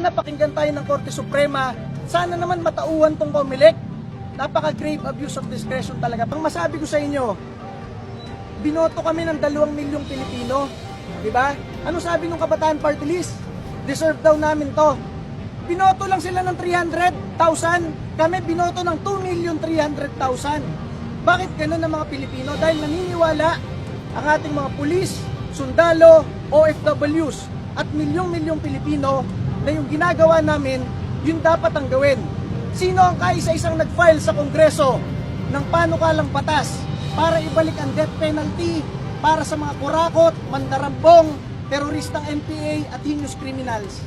Sana pakinggan tayo ng Korte Suprema. Sana naman matauhan tong Comelec. Napaka-grave abuse of discretion talaga. Pang masabi ko sa inyo, binoto kami ng dalawang milyong Pilipino. Di ba? Ano sabi ng Kabataan Party List? Deserve daw namin to. Binoto lang sila ng 300,000. Kami binoto ng 2,300,000. Bakit ganun ang mga Pilipino? Dahil naniniwala ang ating mga pulis, sundalo, OFWs at milyong-milyong Pilipino na yung ginagawa namin, yun dapat ang gawin. Sino ang kaisa-isang nag-file sa Kongreso ng panukalang batas para ibalik ang death penalty para sa mga kurakot, mandarambong, teroristang NPA at heinous criminals.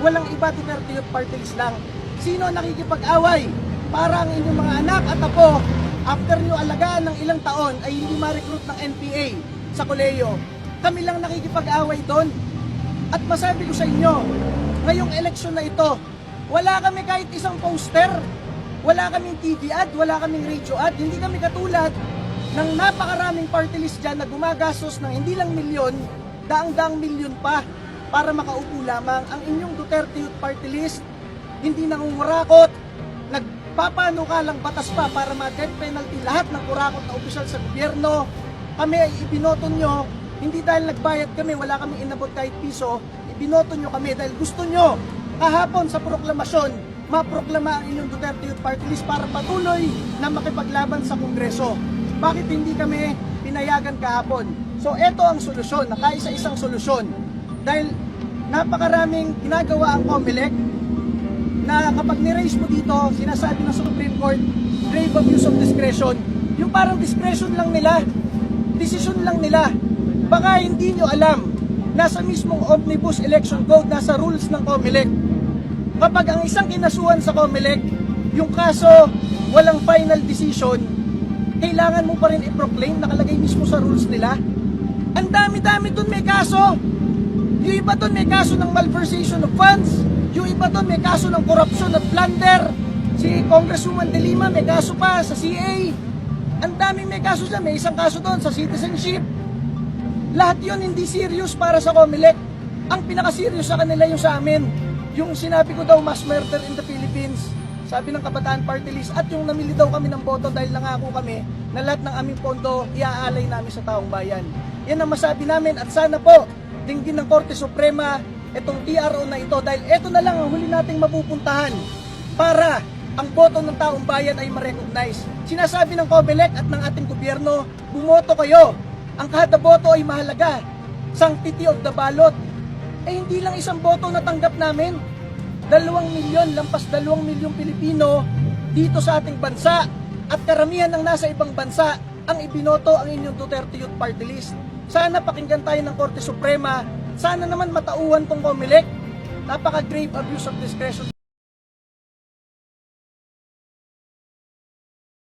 Walang iba Duterte Youth Party List lang. Sino ang nakikipag-away para ang inyong mga anak at apo after nyo alagaan ng ilang taon ay hindi ma-recruit ng NPA sa koleyo. Kami lang nakikipag-away doon. At masabi ko sa inyo, ngayong eleksyon na ito, wala kami kahit isang poster, wala kaming TV ad, wala kaming radio ad, hindi kami katulad ng napakaraming party list dyan na gumagastos ng hindi lang milyon, daang-daang milyon pa para makaupo lamang. Ang inyong Duterte Youth Party List, hindi nangungurakot, nagpapano ka lang batas pa para ma-death penalty lahat ng kurakot na opisyal sa gobyerno. Kami ay ibinoto nyo, hindi dahil nagbayad kami, wala kami inabot kahit piso, ibinoto nyo kami dahil gusto nyo kahapon sa proklamasyon, maproklama ang inyong Duterte Youth Party List para patuloy na makipaglaban sa Kongreso. Bakit hindi kami pinayagan kahapon? So ito ang solusyon, nakaisa-isang solusyon. Dahil napakaraming ginagawa ang COMELEC na kapag ni-raise mo dito, sinasabi ng Supreme Court, grave abuse of discretion. Yung parang discretion lang nila, decision lang nila. Baka hindi nyo alam, nasa mismong Omnibus Election Code, nasa rules ng COMELEC. Kapag ang isang kinasuhan sa COMELEC, yung kaso walang final decision, kailangan mo pa rin i-proclaim, nakalagay mismo sa rules nila. Ang dami-dami dun may kaso. Yung iba dun may kaso ng malversation of funds. Yung iba dun may kaso ng corruption at plunder. Si Congresswoman De Lima may kaso pa sa CA. Ang daming may kaso dyan. May isang kaso doon sa citizenship. Lahat yun hindi serious para sa COMELEC. Ang pinaka-serious sa kanila yung sa amin. Yung sinabi ko daw mass murder in the Philippines. Sabi ng Kabataan Party List at yung namili daw kami ng boto dahil nangako kami na lahat ng aming pondo iaalay namin sa taong bayan. Yan ang masabi namin at sana po dinggin ng Korte Suprema itong TRO na ito dahil ito na lang ang huli nating mapupuntahan para ang boto ng taong bayan ay ma-recognize. Sinasabi ng COMELEC at ng ating gobyerno, bumoto kayo. Ang kada boto ay mahalaga. Sanctity of the ballot. Eh hindi lang isang boto na tanggap namin. Dalawang milyon, lampas dalawang milyong Pilipino dito sa ating bansa at karamihan ng nasa ibang bansa ang ibinoto ang inyong Duterte Youth Party List. Sana pakinggan tayo ng Korte Suprema. Sana naman matauhan tong COMELEC. Napaka-grave abuse of discretion.